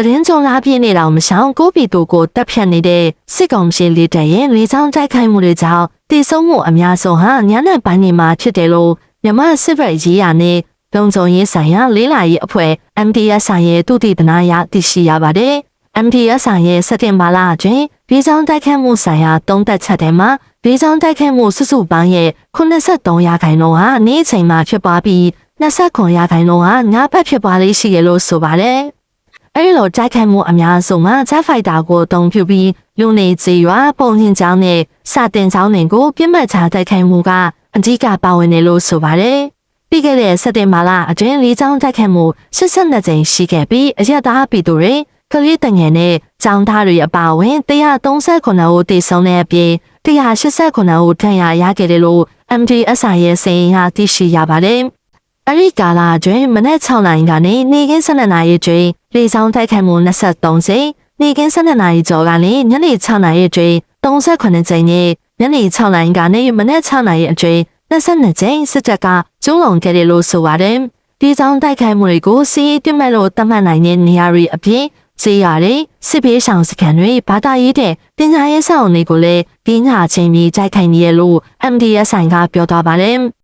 တရင်ကြုံလာပြင်းနေတော့မရှောင်ကိုပီတိုကိုတက်ဖြတ်နေတဲ့စစ်ကောင်ရှင်လေးတဲ့ရဲ့လေဆောင်တိုက်ခိုက်မှုတွေကြောင့်တည်ဆုံမှုအများဆုံးဟာညနေပိုင်းနေမှာဖြစ်တယ်လို့မြမစစ်ဘက်ရေးရနဲ့လုံခြုံရေးဆိုင်ရာလေးလာရေးအဖွဲ့ MDS ဆိုင်ရဲ့တုတိတနာရသိရှိရပါတယ်။ MDS ဆိုင်ရဲ့စက်တင်ဘာလအတွင်းပြည်ဆောင်တိုက်ခတ်မှုဆိုင်ရာတုံးသက်ချက်တွေမှာပြည်ဆောင်တိုက်ခတ်မှုစုစုပေါင်းရဲ့83ရာခိုင်နှုန်းဟာနေ့ချိန်မှာဖြစ်ပွားပြီး29ရာခိုင်နှုန်းဟာညဘက်ဖြစ်ပွားလေးရှိရလို့ဆိုပါတယ်။ အဲဒီလိုတိုက်ခိုက်မှုအများဆုံးမှာဂျက်ဖိုက်တာကိုအသုံးပြုပြီးလူနေကြေးရွာပုံရင်ချောင်းနဲ့စာတင်ချောင်းတွေကိုပြစ်မှတ်ချတိုက်ခိုက်မှုကအဓိကပါဝင်တယ်လို့ဆိုပါတယ်။ပြီးခဲ့တဲ့စက်တင်ဘာလအတွင်းလေးချောင်းတိုက်ခိုက်မှု82ကြိမ်ရှိခဲ့ပြီးအရက်သားပြည်သူတွေကလေးတငယ်နဲ့ចောင်းသားတွေအပါအဝင်139ဦးတည်ဆုံတဲ့အပြင်189ဦးထဏ်ရာရခဲ့တယ်လို့ MDSI ရဲ့စာရင်းဟာသိရှိရပါတယ်။ အဲ့ဒီကာလအတွင်းမနက်6နာရီကနေနေကင်း12နာရီအတွင်းလေဆောင်တိုက်ခိုက်မှု23ကြိမ်နေကင်း12နာရီကျော်ကနေညနေ6နာရီအတွင်း38ကြိမ်နဲ့ညနေ6နာရီကနေမနက်6နာရီအတွင်း22ကြိမ်စစ်တပ်ကကျုံးလုံခဲ့တယ်လို့ဆိုပါတယ်။ဒီဆောင်တိုက်ခိုက်မှုတွေကိုစီးပြစ်မဲ့လို့တတ်မှတ်နိုင်တဲ့နေရာတွေအပြင်စေးရတယ်စစ်ပေးဆောင်စခန်းတွေဘာသာရေးတဲ့ပညာရေးဆောင်တွေကိုလည်းဒီညချင်းပြီးတိုက်ခိုက်နေရလို့ MDS ဆိုင်ကပြောသွားပါတယ်။